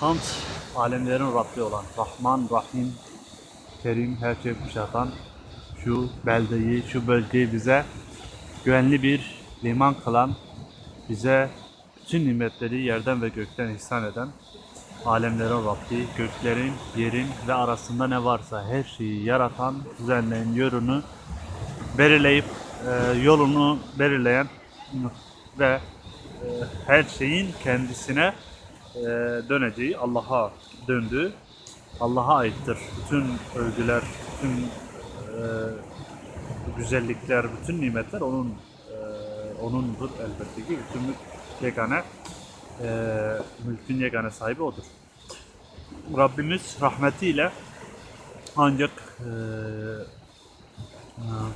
Hamd alemlerin Rabbi olan Rahman, Rahim, Kerim, her şeyi kuşatan şu beldeyi, şu bölgeyi bize güvenli bir liman kılan, bize bütün nimetleri yerden ve gökten ihsan eden alemlerin Rabbi, göklerin, yerin ve arasında ne varsa her şeyi yaratan, düzenleyen, yönünü belirleyip e, yolunu belirleyen ve e, her şeyin kendisine e, döneceği, Allah'a döndüğü, Allah'a aittir. Bütün övgüler, bütün e, güzellikler, bütün nimetler onun e, onundur elbette ki. Bütün yegane, e, mülkün yegane sahibi odur. Rabbimiz rahmetiyle ancak e,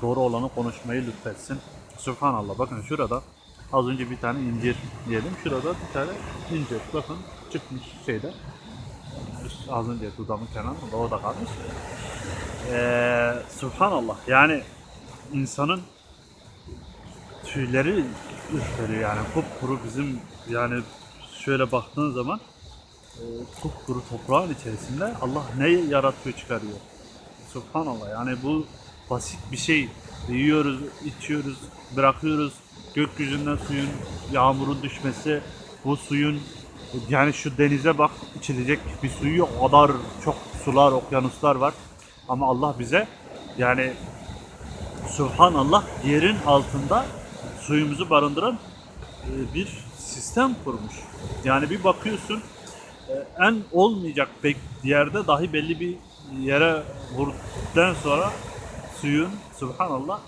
doğru olanı konuşmayı lütfetsin. Subhanallah. Bakın şurada az önce bir tane incir yedim. Şurada bir tane incir. Bakın çıkmış şeyde. Az önce dudamın kenarında o da kalmış. Ee, Subhanallah. Yani insanın tüyleri ürperiyor yani. Kupkuru bizim yani şöyle baktığın zaman e, kupkuru toprağın içerisinde Allah ne yaratıyor çıkarıyor. Subhanallah yani bu basit bir şey. Yiyoruz, içiyoruz, bırakıyoruz. Gökyüzünden suyun, yağmurun düşmesi, bu suyun yani şu denize bak içilecek bir suyu yok. O çok sular, okyanuslar var. Ama Allah bize yani Subhanallah yerin altında suyumuzu barındıran e, bir sistem kurmuş. Yani bir bakıyorsun e, en olmayacak pek yerde dahi belli bir yere vurduktan sonra suyun subhanallah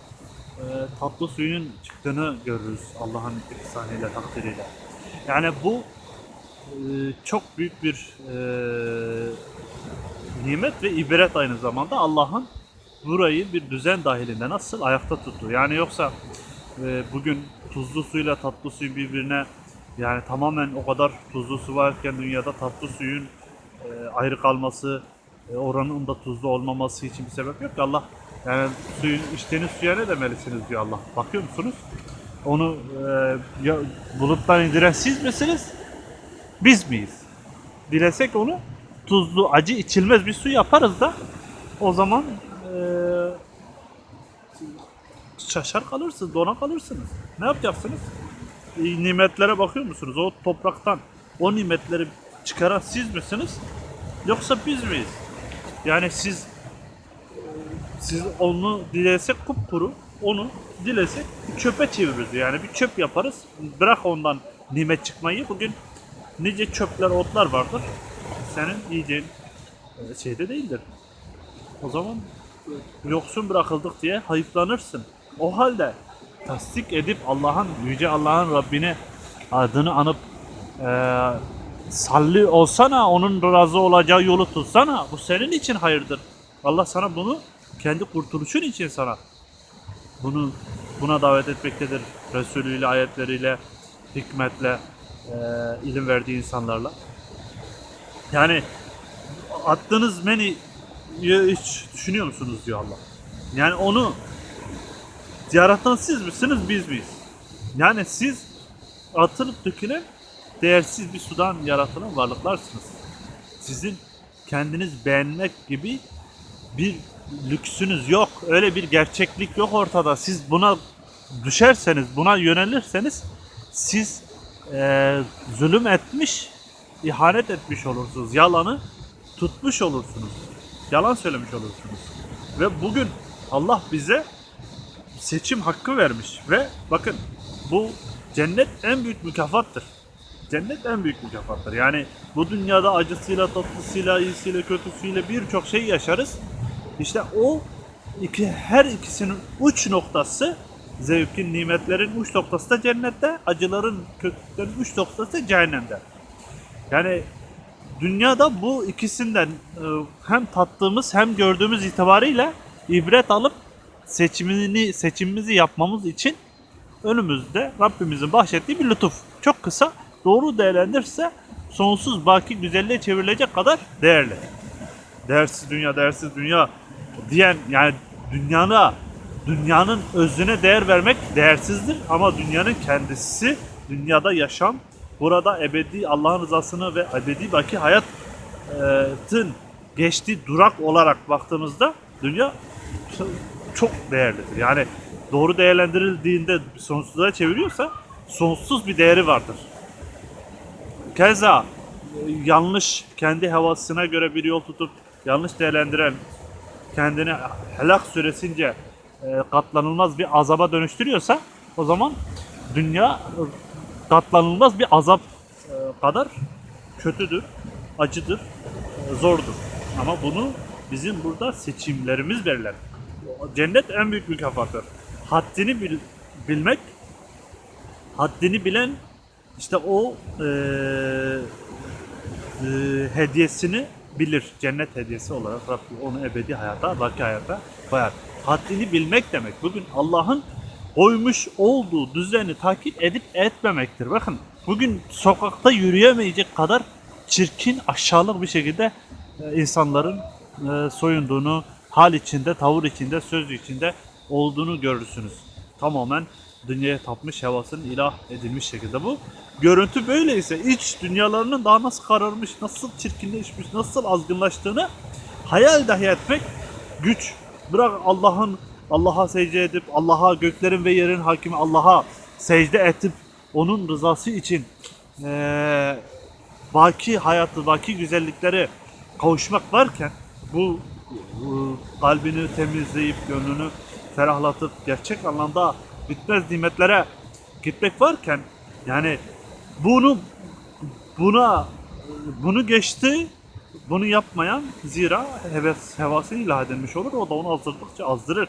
e, tatlı suyun çıktığını görürüz Allah'ın ihsanıyla takdiriyle. Yani bu e, çok büyük bir e, nimet ve ibret aynı zamanda Allah'ın burayı bir düzen dahilinde nasıl ayakta tuttu. Yani yoksa e, bugün tuzlu suyla tatlı suyu birbirine yani tamamen o kadar tuzlu su varken dünyada tatlı suyun e, ayrı kalması, e, oranın da tuzlu olmaması için bir sebep yok ki Allah yani suyun içtiğiniz suya ne demelisiniz diyor Allah. Bakıyor musunuz? Onu e, ya, buluttan indiren siz misiniz? Biz miyiz? Dilesek onu tuzlu, acı içilmez bir su yaparız da o zaman e, şaşar kalırsınız, dona kalırsınız. Ne yapacaksınız? E, nimetlere bakıyor musunuz? O topraktan o nimetleri çıkaran siz misiniz? Yoksa biz miyiz? Yani siz siz onu dilesek kupkuru, onu dilesek bir çöpe çeviririz. Yani bir çöp yaparız. Bırak ondan nimet çıkmayı. Bugün nice çöpler, otlar vardır. Senin yiyeceğin e, şeyde değildir. O zaman yoksun bırakıldık diye hayıflanırsın. O halde tasdik edip Allah'ın, Yüce Allah'ın Rabbini adını anıp e, salli olsana, onun razı olacağı yolu tutsana. Bu senin için hayırdır. Allah sana bunu kendi kurtuluşun için sana bunu buna davet etmektedir. Resulüyle, ayetleriyle, hikmetle, e, ilim verdiği insanlarla. Yani attığınız meni hiç düşünüyor musunuz diyor Allah. Yani onu yaratan siz misiniz biz miyiz? Yani siz atılıp dökülen değersiz bir sudan yaratılan varlıklarsınız. Sizin kendiniz beğenmek gibi bir lüksünüz yok. Öyle bir gerçeklik yok ortada. Siz buna düşerseniz, buna yönelirseniz siz eee, zulüm etmiş, ihanet etmiş olursunuz. Yalanı tutmuş olursunuz. Yalan söylemiş olursunuz. Ve bugün Allah bize seçim hakkı vermiş ve bakın bu cennet en büyük mükafattır. Cennet en büyük mükafattır. Yani bu dünyada acısıyla, tatlısıyla, iyisiyle, kötüsüyle birçok şey yaşarız. İşte o iki, her ikisinin uç noktası zevkin, nimetlerin uç noktası da cennette, acıların, kötülüklerin uç noktası da cehennemde. Yani dünyada bu ikisinden e, hem tattığımız hem gördüğümüz itibariyle ibret alıp seçimini seçimimizi yapmamız için önümüzde Rabbimizin bahşettiği bir lütuf. Çok kısa, doğru değerlendirirse sonsuz baki güzelliğe çevrilecek kadar değerli. Değersiz dünya, değersiz dünya diyen yani dünyana, dünyanın özüne değer vermek değersizdir ama dünyanın kendisi, dünyada yaşam, burada ebedi Allah'ın rızasını ve ebedi baki hayatın geçtiği durak olarak baktığımızda dünya çok- değerlidir. Yani doğru değerlendirildiğinde sonsuzluğa çeviriyorsa sonsuz bir değeri vardır. Keza yanlış kendi havasına göre bir yol tutup yanlış değerlendiren kendini helak süresince e, katlanılmaz bir azaba dönüştürüyorsa o zaman dünya e, katlanılmaz bir azap e, kadar kötüdür, acıdır, zordur. Ama bunu bizim burada seçimlerimiz belirler. Cennet en büyük mükafattır. Haddini bil- bilmek, haddini bilen işte o e, e, hediyesini bilir. Cennet hediyesi olarak Rabbim onu ebedi hayata, baki hayata koyar. Haddini bilmek demek. Bugün Allah'ın koymuş olduğu düzeni takip edip etmemektir. Bakın bugün sokakta yürüyemeyecek kadar çirkin, aşağılık bir şekilde e, insanların e, soyunduğunu, hal içinde, tavır içinde, söz içinde olduğunu görürsünüz. Tamamen dünyaya tapmış, hevasının ilah edilmiş şekilde bu. Görüntü böyleyse iç dünyalarının daha nasıl kararmış, nasıl çirkinleşmiş, nasıl azgınlaştığını hayal dahi etmek güç. Bırak Allah'ın Allah'a secde edip Allah'a göklerin ve yerin hakimi Allah'a secde edip onun rızası için eee baki hayatı, baki güzellikleri kavuşmak varken bu kalbini temizleyip gönlünü ferahlatıp gerçek anlamda bitmez nimetlere gitmek varken yani bunu buna bunu geçti bunu yapmayan zira heves hevası ilah edilmiş olur o da onu azdırdıkça azdırır.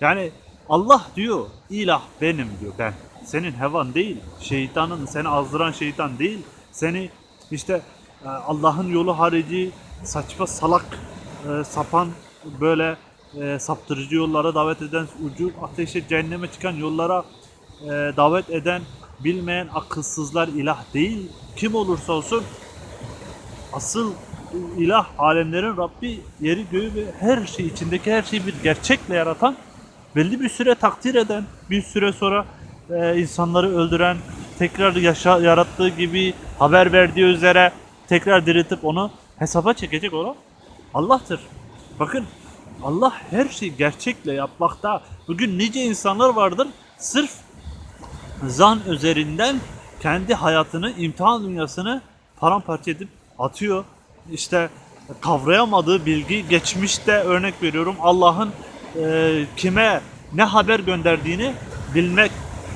Yani Allah diyor ilah benim diyor ben. Senin hevan değil. Şeytanın seni azdıran şeytan değil. Seni işte e, Allah'ın yolu harici saçma salak e, sapan böyle e, saptırıcı yollara davet eden ucu ateşe cehenneme çıkan yollara e, davet eden bilmeyen akılsızlar ilah değil. Kim olursa olsun asıl ilah alemlerin Rabbi yeri göğü ve her şey içindeki her şeyi bir gerçekle yaratan belli bir süre takdir eden bir süre sonra e, insanları öldüren tekrar yaşa, yarattığı gibi haber verdiği üzere tekrar diriltip onu hesaba çekecek olan Allah'tır. Bakın Allah her şeyi gerçekle yapmakta. Bugün nice insanlar vardır sırf zan üzerinden kendi hayatını, imtihan dünyasını paramparça edip atıyor. İşte kavrayamadığı bilgi geçmişte örnek veriyorum Allah'ın e, kime ne haber gönderdiğini bilmek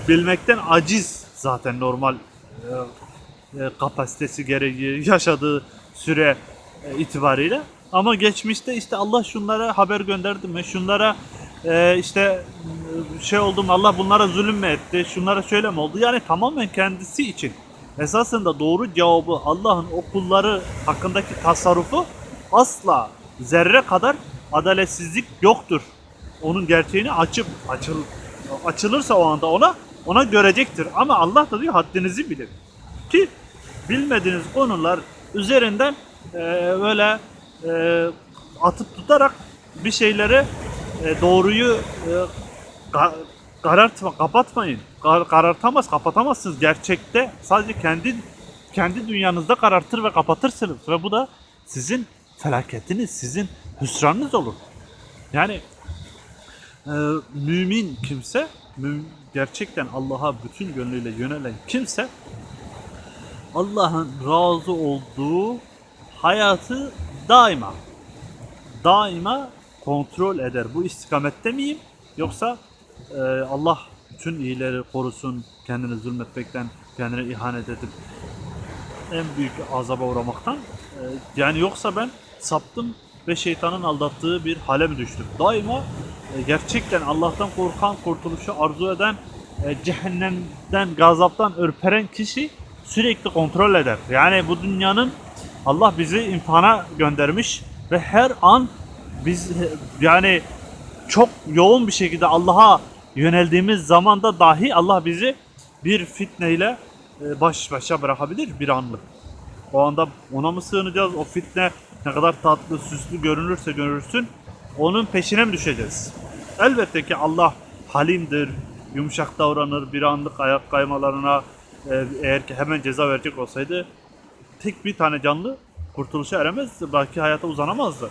bilmekten aciz zaten normal e, e, kapasitesi gereği yaşadığı süre e, itibariyle. Ama geçmişte işte Allah şunlara haber gönderdi mi? Şunlara e, işte e, şey oldu mu? Allah bunlara zulüm mü etti? Şunlara şöyle mi oldu? Yani tamamen kendisi için. Esasında doğru cevabı Allah'ın o kulları hakkındaki tasarrufu asla zerre kadar adaletsizlik yoktur. Onun gerçeğini açıp açıl açılırsa o anda ona ona görecektir. Ama Allah da diyor haddinizi bilin. Ki bilmediğiniz konular üzerinden e, böyle e, atıp tutarak bir şeyleri e, doğruyu e, ga- karartma, kapatmayın. Kar- karartamaz, kapatamazsınız. Gerçekte sadece kendi kendi dünyanızda karartır ve kapatırsınız ve bu da sizin felaketiniz, sizin hüsranınız olur. Yani e, mümin kimse, mü- gerçekten Allah'a bütün gönlüyle yönelen kimse Allah'ın razı olduğu hayatı daima daima kontrol eder. Bu istikamette miyim? Yoksa e, Allah bütün iyileri korusun, kendini zulmetmekten, kendine ihanet edip en büyük azaba uğramaktan. e, yani yoksa ben saptım ve şeytanın aldattığı bir hale mi düştüm? Daima e, gerçekten Allah'tan korkan, kurtuluşu arzu eden, e, cehennemden, gazaptan ürperen kişi sürekli kontrol eder. Yani bu dünyanın Allah bizi imtihana göndermiş ve her an biz yani çok yoğun bir şekilde Allah'a yöneldiğimiz zamanda dahi Allah bizi bir fitneyle e, baş başa bırakabilir bir anlık. O anda ona mı sığınacağız? O fitne ne kadar tatlı, süslü görünürse görürsün onun peşine mi düşeceğiz? Elbette ki Allah halimdir, yumuşak davranır, bir anlık ayak kaymalarına e, eğer ki hemen ceza verecek olsaydı tek bir tane canlı kurtuluşa eremezdi. Belki hayata uzanamazdı.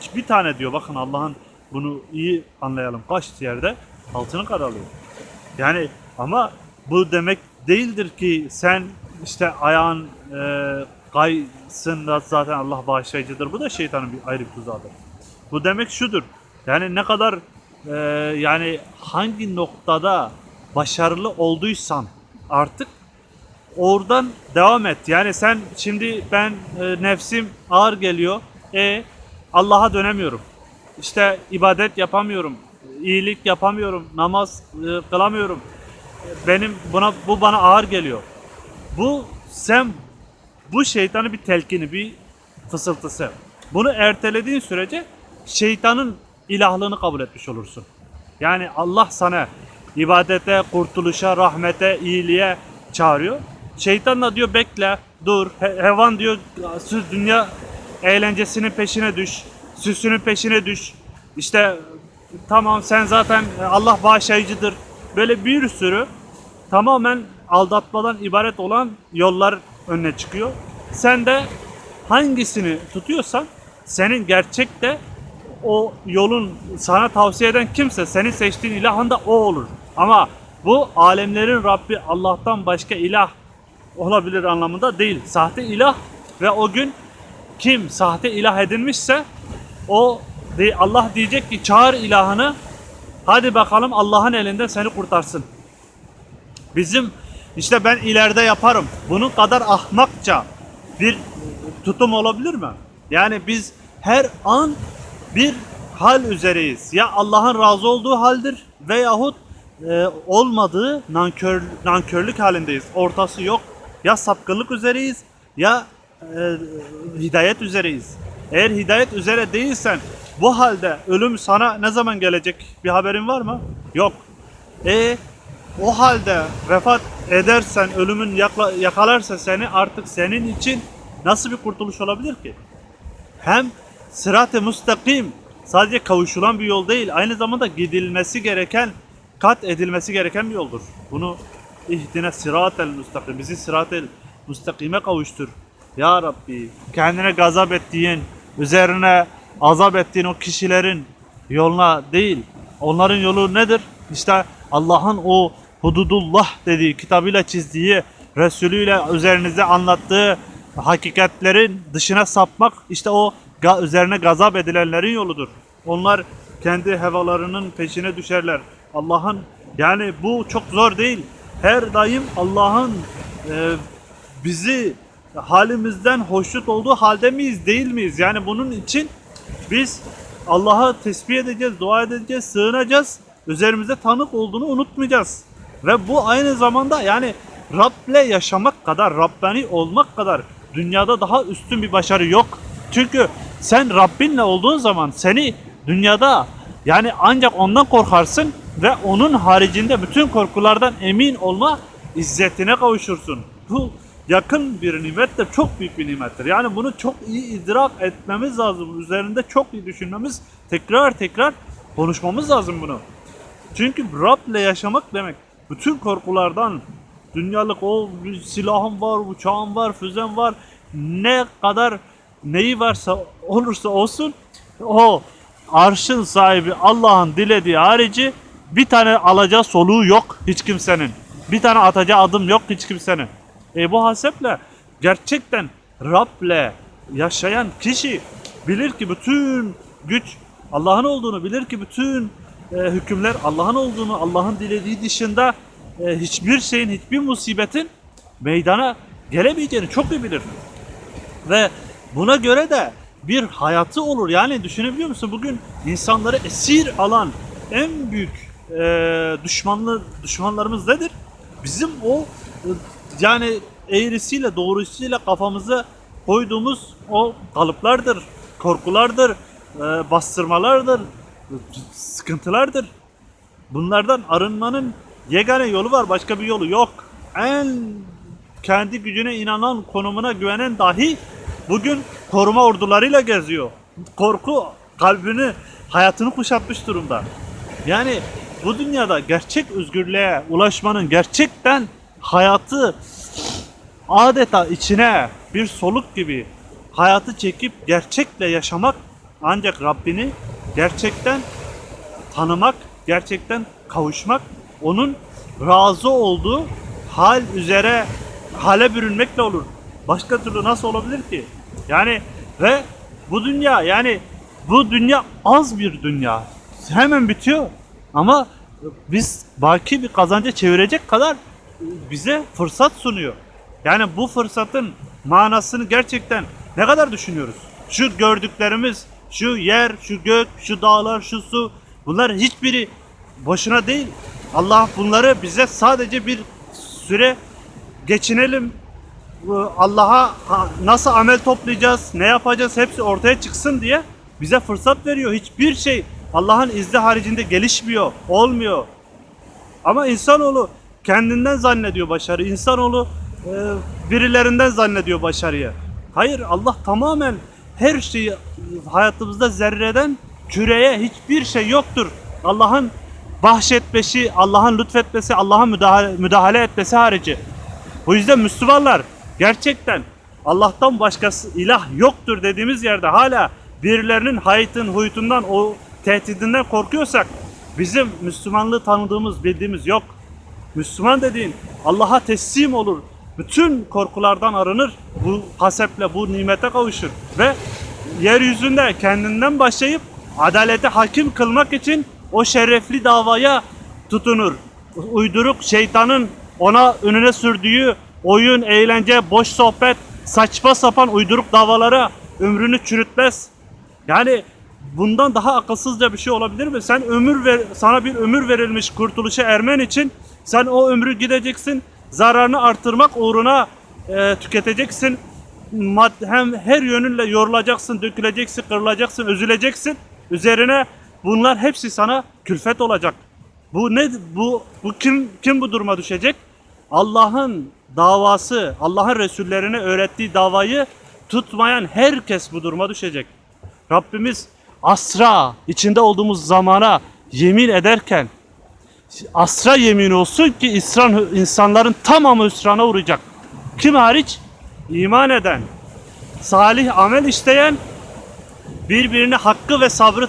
Hiçbir tane diyor bakın Allah'ın bunu iyi anlayalım. Kaç yerde altını karalıyor. Yani ama bu demek değildir ki sen işte ayağın e, kaysın da zaten Allah bağışlayıcıdır. Bu da şeytanın bir ayrı bir tuzağıdır. Bu demek şudur. Yani ne kadar e, yani hangi noktada başarılı olduysan artık oradan devam et. Yani sen şimdi ben e, nefsim ağır geliyor. E Allah'a dönemiyorum. İşte ibadet yapamıyorum. iyilik yapamıyorum. Namaz e, kılamıyorum. Benim buna bu bana ağır geliyor. Bu sen bu şeytanın bir telkini, bir fısıltısı. Bunu ertelediğin sürece şeytanın ilahlığını kabul etmiş olursun. Yani Allah sana ibadete, kurtuluşa, rahmete, iyiliğe çağırıyor. Şeytan da diyor bekle, dur. He- hevan diyor süs dünya eğlencesinin peşine düş. Süsünün peşine düş. İşte tamam sen zaten Allah bağışlayıcıdır. Böyle bir sürü tamamen aldatmadan ibaret olan yollar önüne çıkıyor. Sen de hangisini tutuyorsan senin gerçekte o yolun sana tavsiye eden kimse senin seçtiğin ilahın da o olur. Ama bu alemlerin Rabbi Allah'tan başka ilah olabilir anlamında değil. Sahte ilah ve o gün kim sahte ilah edinmişse o Allah diyecek ki çağır ilahını hadi bakalım Allah'ın elinde seni kurtarsın. Bizim işte ben ileride yaparım. Bunun kadar ahmakça bir tutum olabilir mi? Yani biz her an bir hal üzereyiz. Ya Allah'ın razı olduğu haldir veyahut e, olmadığı nankör, nankörlük halindeyiz. Ortası yok. Ya sapkınlık üzereyiz ya e, hidayet üzereyiz. Eğer hidayet üzere değilsen bu halde ölüm sana ne zaman gelecek bir haberin var mı? Yok. E o halde vefat edersen, ölümün yakla, yakalarsa seni artık senin için nasıl bir kurtuluş olabilir ki? Hem sırat-ı müstakim sadece kavuşulan bir yol değil, aynı zamanda gidilmesi gereken, kat edilmesi gereken bir yoldur. Bunu ihdine sırat-el müstakim, bizi sırat-el müstakime kavuştur. Ya Rabbi, kendine gazap ettiğin, üzerine azap ettiğin o kişilerin yoluna değil, onların yolu nedir? İşte Allah'ın o hududullah dediği, kitabıyla çizdiği, Resulüyle üzerinize anlattığı hakikatlerin dışına sapmak işte o üzerine gazap edilenlerin yoludur. Onlar kendi hevalarının peşine düşerler. Allah'ın yani bu çok zor değil. Her daim Allah'ın e, bizi halimizden hoşnut olduğu halde miyiz değil miyiz? Yani bunun için biz Allah'a tesbih edeceğiz, dua edeceğiz, sığınacağız. Üzerimize tanık olduğunu unutmayacağız. Ve bu aynı zamanda yani Rab'le yaşamak kadar, Rabbani olmak kadar dünyada daha üstün bir başarı yok. Çünkü sen Rabbinle olduğun zaman seni dünyada yani ancak ondan korkarsın ve onun haricinde bütün korkulardan emin olma izzetine kavuşursun. Bu yakın bir nimettir, çok büyük bir nimettir. Yani bunu çok iyi idrak etmemiz lazım. Üzerinde çok iyi düşünmemiz, tekrar tekrar konuşmamız lazım bunu. Çünkü Rab'le yaşamak demek bütün korkulardan dünyalık o silahım var, uçağım var, füzem var. Ne kadar neyi varsa olursa olsun o arşın sahibi Allah'ın dilediği harici bir tane alacağı soluğu yok hiç kimsenin. Bir tane atacağı adım yok hiç kimsenin. E bu haseple gerçekten Rab'le yaşayan kişi bilir ki bütün güç Allah'ın olduğunu bilir ki bütün e, hükümler Allah'ın olduğunu, Allah'ın dilediği dışında e, hiçbir şeyin, hiçbir musibetin meydana gelemeyeceğini çok iyi bilir. Ve buna göre de bir hayatı olur. Yani düşünebiliyor musun? Bugün insanları esir alan en büyük e, düşmanlı düşmanlarımız nedir? Bizim o e, yani eğrisiyle doğrusuyla kafamıza koyduğumuz o kalıplardır, korkulardır, e, bastırmalardır, sıkıntılardır. Bunlardan arınmanın yegane yolu var. Başka bir yolu yok. En kendi gücüne inanan, konumuna güvenen dahi bugün koruma ordularıyla geziyor. Korku kalbini, hayatını kuşatmış durumda. Yani bu dünyada gerçek özgürlüğe ulaşmanın gerçekten hayatı adeta içine bir soluk gibi hayatı çekip gerçekle yaşamak ancak Rabbini gerçekten tanımak, gerçekten kavuşmak, onun razı olduğu hal üzere hale bürünmekle olur. Başka türlü nasıl olabilir ki? Yani ve bu dünya yani bu dünya az bir dünya. Hemen bitiyor ama biz baki bir kazanca çevirecek kadar bize fırsat sunuyor. Yani bu fırsatın manasını gerçekten ne kadar düşünüyoruz? Şu gördüklerimiz, şu yer, şu gök, şu dağlar, şu su bunlar hiçbiri boşuna değil. Allah bunları bize sadece bir süre geçinelim. Allah'a ha- nasıl amel toplayacağız, ne yapacağız hepsi ortaya çıksın diye bize fırsat veriyor. Hiçbir şey Allah'ın izni haricinde gelişmiyor, olmuyor. Ama insanoğlu kendinden zannediyor başarı. İnsanoğlu e, birilerinden zannediyor başarıyı. Hayır Allah tamamen her şeyi hayatımızda zerreden küreye hiçbir şey yoktur. Allah'ın bahşetmesi, Allah'ın lütfetmesi, Allah'ın müdahale, müdahale etmesi harici. Bu yüzden Müslümanlar gerçekten Allah'tan başkası ilah yoktur dediğimiz yerde hala birilerinin hayıtın, huytundan, o tehdidinden korkuyorsak bizim Müslümanlığı tanıdığımız, bildiğimiz yok. Müslüman dediğin Allah'a teslim olur. Bütün korkulardan arınır. Bu haseple, bu nimete kavuşur. Ve yeryüzünde kendinden başlayıp adalete hakim kılmak için o şerefli davaya tutunur. Uyduruk şeytanın ona önüne sürdüğü oyun, eğlence, boş sohbet, saçma sapan uyduruk davalara ömrünü çürütmez. Yani bundan daha akılsızca bir şey olabilir mi? Sen ömür ver, sana bir ömür verilmiş kurtuluşa ermen için sen o ömrü gideceksin, zararını artırmak uğruna e, tüketeceksin. Mad- hem her yönünle yorulacaksın, döküleceksin, kırılacaksın, üzüleceksin. Üzerine bunlar hepsi sana külfet olacak. Bu ne bu bu kim kim bu duruma düşecek? Allah'ın davası, Allah'ın Resullerine öğrettiği davayı tutmayan herkes bu duruma düşecek. Rabbimiz asra içinde olduğumuz zamana yemin ederken asra yemin olsun ki İsran insanların tamamı hüsrana uğrayacak. Kim hariç? İman eden, salih amel işleyen, birbirine hakkı ve sabrı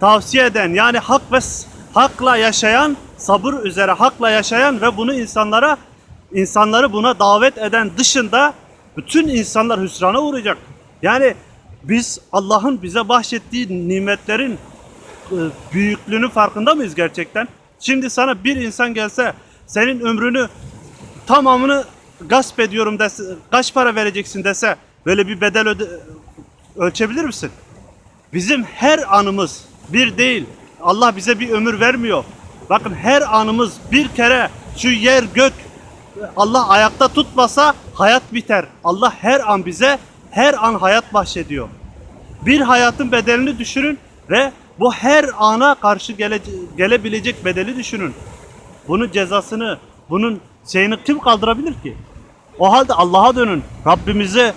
tavsiye eden yani hak ve hakla yaşayan, sabır üzere hakla yaşayan ve bunu insanlara insanları buna davet eden dışında bütün insanlar hüsrana uğrayacak. Yani biz Allah'ın bize bahşettiği nimetlerin e, büyüklüğünün farkında mıyız gerçekten? Şimdi sana bir insan gelse senin ömrünü tamamını gasp ediyorum dese, kaç para vereceksin dese böyle bir bedel öde, ölçebilir misin? Bizim her anımız bir değil. Allah bize bir ömür vermiyor. Bakın her anımız bir kere şu yer gök Allah ayakta tutmasa hayat biter. Allah her an bize her an hayat bahşediyor. Bir hayatın bedelini düşünün ve bu her ana karşı gele, gelebilecek bedeli düşünün. Bunun cezasını, bunun şeyini kim kaldırabilir ki? O halde Allah'a dönün. Rabbimize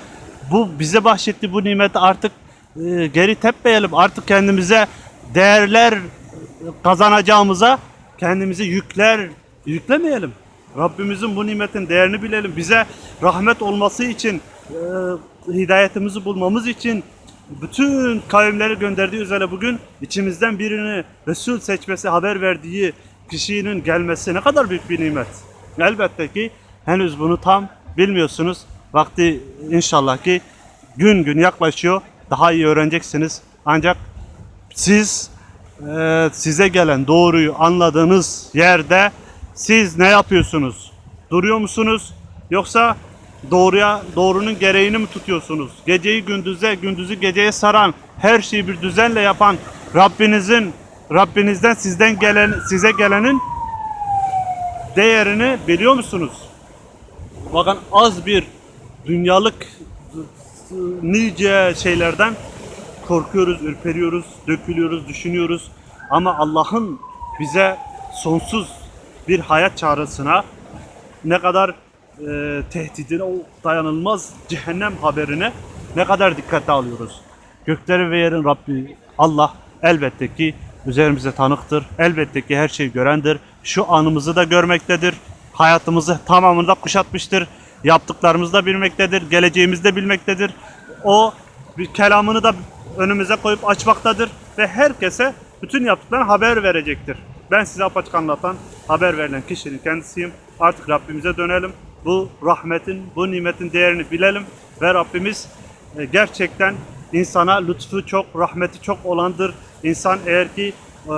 bu bize bahşettiği bu nimeti artık e, geri tepmeyelim. Artık kendimize değerler kazanacağımıza kendimize yükler yüklemeyelim. Rabbimizin bu nimetin değerini bilelim. Bize rahmet olması için, e, hidayetimizi bulmamız için bütün kavimleri gönderdiği üzere bugün içimizden birini Resul seçmesi, haber verdiği kişinin gelmesi ne kadar büyük bir nimet. Elbette ki henüz bunu tam bilmiyorsunuz. Vakti inşallah ki gün gün yaklaşıyor. Daha iyi öğreneceksiniz. Ancak siz e, size gelen doğruyu anladığınız yerde siz ne yapıyorsunuz? Duruyor musunuz? Yoksa doğruya doğrunun gereğini mi tutuyorsunuz? Geceyi gündüze, gündüzü geceye saran, her şeyi bir düzenle yapan Rabbinizin Rabbinizden sizden gelen size gelenin değerini biliyor musunuz? Bakın az bir dünyalık nice şeylerden korkuyoruz, ürperiyoruz, dökülüyoruz, düşünüyoruz. Ama Allah'ın bize sonsuz bir hayat çağrısına ne kadar e, tehdidine, o dayanılmaz cehennem haberine ne kadar dikkate alıyoruz. Göklerin ve yerin Rabbi Allah elbette ki üzerimize tanıktır. Elbette ki her şeyi görendir. Şu anımızı da görmektedir. hayatımızı tamamında kuşatmıştır. Yaptıklarımızı da bilmektedir, geleceğimizi de bilmektedir. O bir kelamını da önümüze koyup açmaktadır ve herkese bütün yaptıklarını haber verecektir. Ben size apaçık anlatan, haber verilen kişinin kendisiyim. Artık Rabbimize dönelim. Bu rahmetin, bu nimetin değerini bilelim ve Rabbimiz e, gerçekten insana lütfu çok, rahmeti çok olandır. İnsan eğer ki e,